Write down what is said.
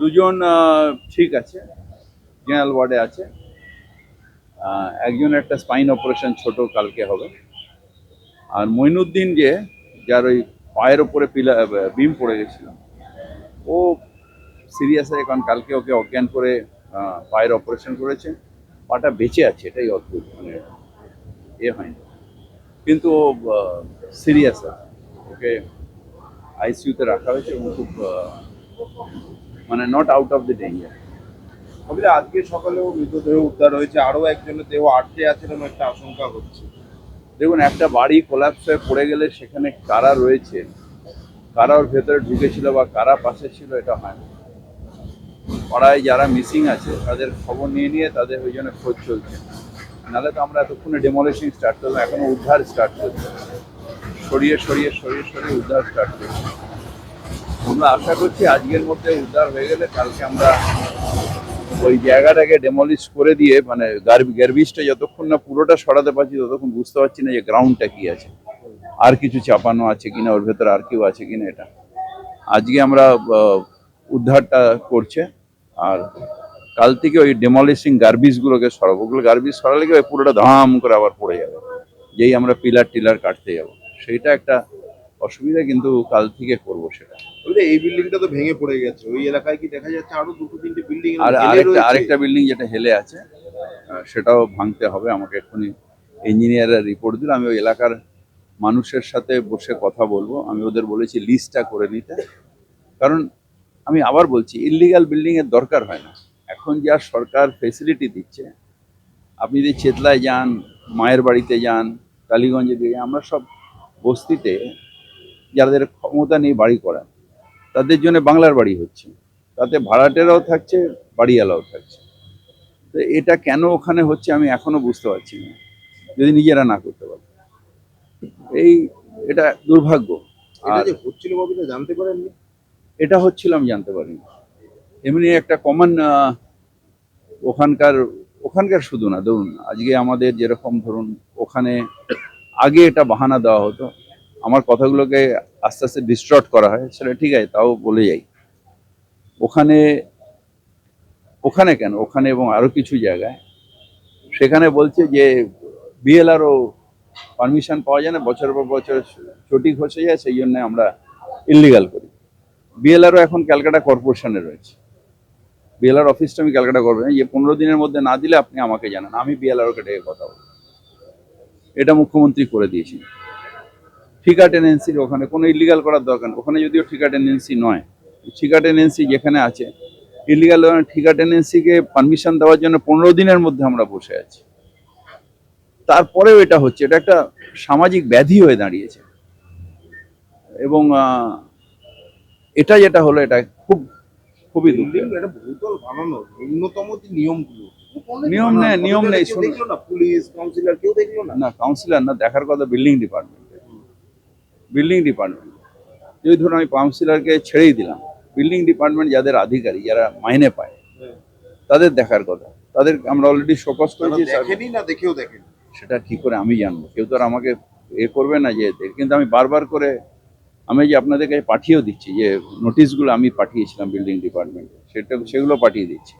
দুজন ঠিক আছে জেনারেল ওয়ার্ডে আছে। আহ, একজনের একটা স্পাইন অপারেশন ছোট কালকে হবে। আর মইনুদ্দিন যে যার ওই পায়ের ওপরে পিলা বিম পড়ে গেছিল ও সিরিয়াস আছে কারণ কালকে ওকে অজ্ঞান করে পায়ের অপারেশন করেছে। পাটা বেঁচে আছে এটাই অদ্ভুত মানে এ হয়নি। কিন্তু ও সিরিয়াস আছে। ওকে আইসিইউতে রাখা হয়েছে এবং খুব মানে not out of the danger তবে আজকে সকালেও মৃতদেহ উদ্ধার হয়েছে। আরও একজনের দেহ আটকে আছে এরকম একটা আশঙ্কা হচ্ছে। দেখুন একটা বাড়ি কোলাপস হয়ে পড়ে গেলে সেখানে কারা রয়েছে কারা ওর ভেতরে ঢুকেছিল বা কারা পাশে ছিল এটা হয় না। পাড়ায় যারা মিসিং আছে তাদের খবর নিয়ে নিয়ে তাদের ওই জন্য খোঁজ চলছে। নাহলে তো আমরা এতক্ষণে ডেমোলিশিং স্টার্ট করলাম এখনও উদ্ধার স্টার্ট করছে। সরিয়ে সরিয়ে সরিয়ে সরিয়ে উদ্ধার স্টার্ট করছি। আমরা আশা করছি আজকের মধ্যে উদ্ধার হয়ে গেলে কালকে আমরা ওই জায়গাটাকে ডেমলিশ করে দিয়ে মানে গার্বিজটা যতক্ষণ না পুরোটা সরাতে পারছি, ততক্ষণ বুঝতে পারছি না যে গ্রাউন্ডটা কি আছে। আর কিছু চাপানো আছে কিনা, ওর ভেতরে আর কেউ আছে কিনা এটা। আজকে আমরা উদ্ধারটা করছে, আর কাল থেকে ওই ডেমলিশিং গার্বিজগুলোকে সরাবো। ওগুলো গার্বিজ সরালে কি পুরোটা ধাম করে আবার পড়ে যাবে। যেই আমরা পিলার টিলার কাটতে যাব। সেইটা একটা অসুবিধা কিন্তু কাল থেকে করব সেটা। এই বিল্ডিংটা তো ভেঙে পড়ে গেছে। ওই এলাকায় কি দেখা যাচ্ছে আরও দুটো তিনটে বিল্ডিং আর আরেকটা আরেকটা বিল্ডিং যেটা হেলে আছে সেটাও ভাঙতে হবে। আমাকে এক্ষুনি ইঞ্জিনিয়াররা রিপোর্ট দিল। আমি ওই এলাকার মানুষের সাথে বসে কথা বলব। আমি ওদের বলেছি লিস্টটা করে নিতে। কারণ আমি আবার বলছি ইলিগাল বিল্ডিং এর দরকার হয় না। এখন যা সরকার ফেসিলিটি দিচ্ছে আপনি যদি চেতলায় যান মায়ের বাড়িতে যান কালীগঞ্জে দিয়ে আমরা সব বস্তিতে যাদের ক্ষমতা নেই বাড়ি করা তাদের জন্য বাংলার বাড়ি হচ্ছে। তাতে ভাড়াটেরাও থাকছে বাড়িওয়ালাও থাকছে। তো এটা কেন ওখানে হচ্ছে আমি এখনও বুঝতে পারছি না যদি নিজেরা না করতে পারে। এই এটা দুর্ভাগ্য। আর হচ্ছিল জানতে পারেননি? এটা হচ্ছিল আমি জানতে পারিনি। এমনি একটা কমন ওখানকার ওখানকার শুধু না ধরুন আজকে আমাদের যেরকম ধরুন ওখানে আগে এটা বাহানা দেওয়া হতো। আমার কথাগুলোকে আস্তে আস্তে ডিস্ট্রট করা হয়, সেটা ঠিক আছে, তাও বলে যাই। ওখানে ওখানে কেন? ওখানে এবং আরও কিছু জায়গায়। সেখানে বলছে যে বিএলআরও পারমিশন পাওয়া যায় না বছর পর বছর চটি ঘষে যায়, সেই জন্য আমরা ইলিগাল করি। বিএলআরও এখন ক্যালকাটা কর্পোরেশনে রয়েছে। বিএলআর অফিসটা আমি ক্যালকাটা কর্পোরেশন যে পনেরো দিনের মধ্যে না দিলে আপনি আমাকে জানান, আমি বিএলআরওকে ডেকে কথা বলব। এটা মুখ্যমন্ত্রী করে দিয়েছেন। ঠিকা টেনেন্সির ওখানে কোনো ইলিগাল করার দরকার ওখানে যদিও ঠিকা টেনেন্সি নয় ঠিকা টেনেন্সি যেখানে আছে ইলিগাল ঠিকা টেনেন্সিকে পারমিশন দেওয়ার জন্য পনেরো দিনের মধ্যে আমরা বসে আছি। তারপরেও এটা হচ্ছে এটা একটা সামাজিক ব্যাধি হয়ে দাঁড়িয়েছে। এবং এটা যেটা হলো এটা খুব খুবই ন্যূনতম নিয়মগুলো নিয়ম নেই, নিয়ম নেই, পুলিশ কাউন্সিলর কেউ দেখল না? না কাউন্সিলর না দেখার কথা বিল্ডিং ডিপার্টমেন্টে বিল্ডিং ডিপার্টমেন্ট যদি ধরুন আমি কাউন্সিলরকে ছেড়েই দিলাম বিল্ডিং ডিপার্টমেন্ট যাদের আধিকারিক যারা মাইনে পায় তাদের দেখার কথা। তাদের আমরা অলরেডি শোকস করেছি দেখেনি না দেখেও দেখেনি? সেটা কি করে আমি জানব। কেউ তো আর আমাকে এ করবে না যে কিন্তু আমি বারবার করে আমি যে আপনাদের কাছে পাঠিয়েও দিচ্ছি যে নোটিশগুলো আমি পাঠিয়েছিলাম বিল্ডিং ডিপার্টমেন্টে সেটা সেগুলো পাঠিয়ে দিচ্ছি।